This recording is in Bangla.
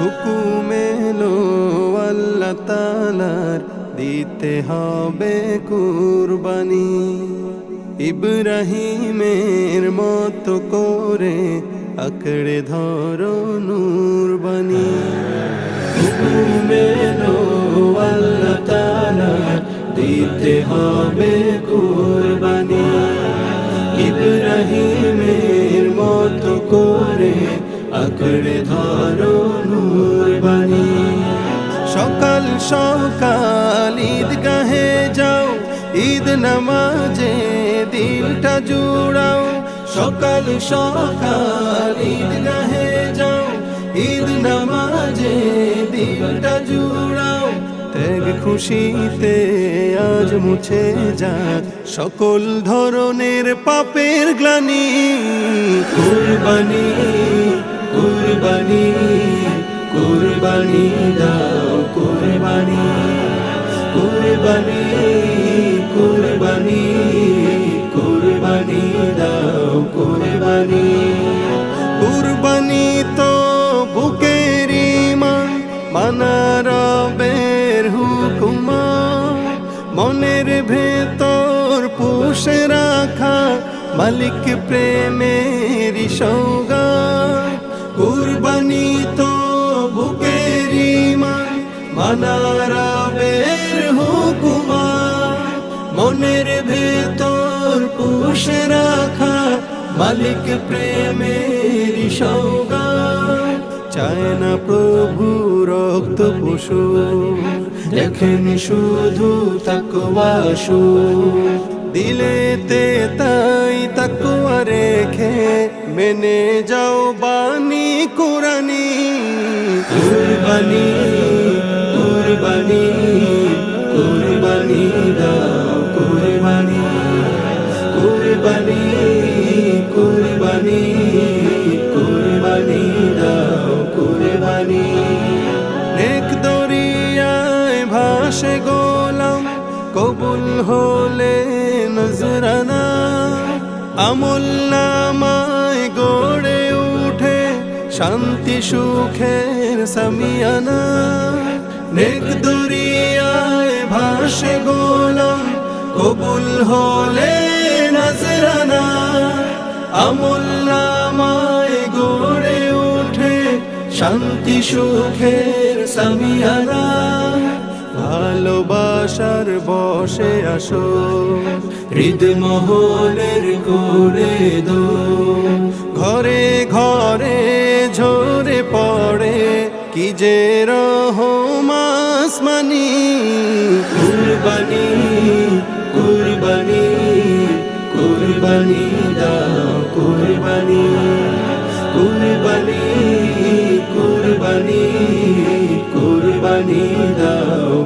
হুকুমে লো, আল্লাহ তালার দিতে হবে কুরবানি। ইব্রাহিমের মতো করে আঁকড়ে ধরো নূরবানি। হুকুমে লো, আল্লাহ তালার দিতে হবে কুরবানি। ইব্রাহিমের মতো করে আঁকড়ে ধরো নূরবানি সকাল সকাল ঈদগাহে যাও, ঈদ নামাজে দিলটা জুড়াও। সকাল সকাল ঈদগাহে যাও, ঈদ নামাজে দিলটা জুড়াও। ত্যাগ খুশিতে আজ মুছে যাক সকল ধরনের পাপের গ্লানি। কুরবানি কুরবানি কুরবানি দাও, কুরবানি কুরবানি কুরবানি কুরবানি দাও, কুরবানি। কুরবানি তো বুকের ইমান মানার বের হুকুমা। মনের ভেতর পুষে রাখা মালিক প্রেমের সৌগা কুরবানি তো বুকের ইমান মানার বের হুকুমা মনের ভেতর পুষে রাখা মালিক প্রেমের সৌগা চায় না প্রভু রক্ত পশু দেখেন শুধু তাকবাসু দিলেতে তাই তাকুয়া রেখে মেনে যাও বাণী কোরআনি কুরবানি কুরবানি কুরবানি দাও কুরবানি কুরবানি কুরবানি কুরবানি দাও কুরবানি নেক দরিয়ায় ভাসে গোলাম কবুল হলে নজরানা আমল নামায় গড়ে উঠে শান্তি, সুখের সামিয়ানা। নেক দরিয়ায় ভাসে গোলাম, কবুল হলে নজরানা আমল নামায় গড়ে উঠে শান্তি, সুখের সামিয়ানা। ভালোবাসার বসে আসো। হৃদ মহলের করে দো ঘরে ঘরে ঝরে পড়ে, কি যে রহমাস মানি কুরবানি কুরবানি কুরবানি দাও, কুরবানি কুরবানি কুরবানি কুরবানি দাও।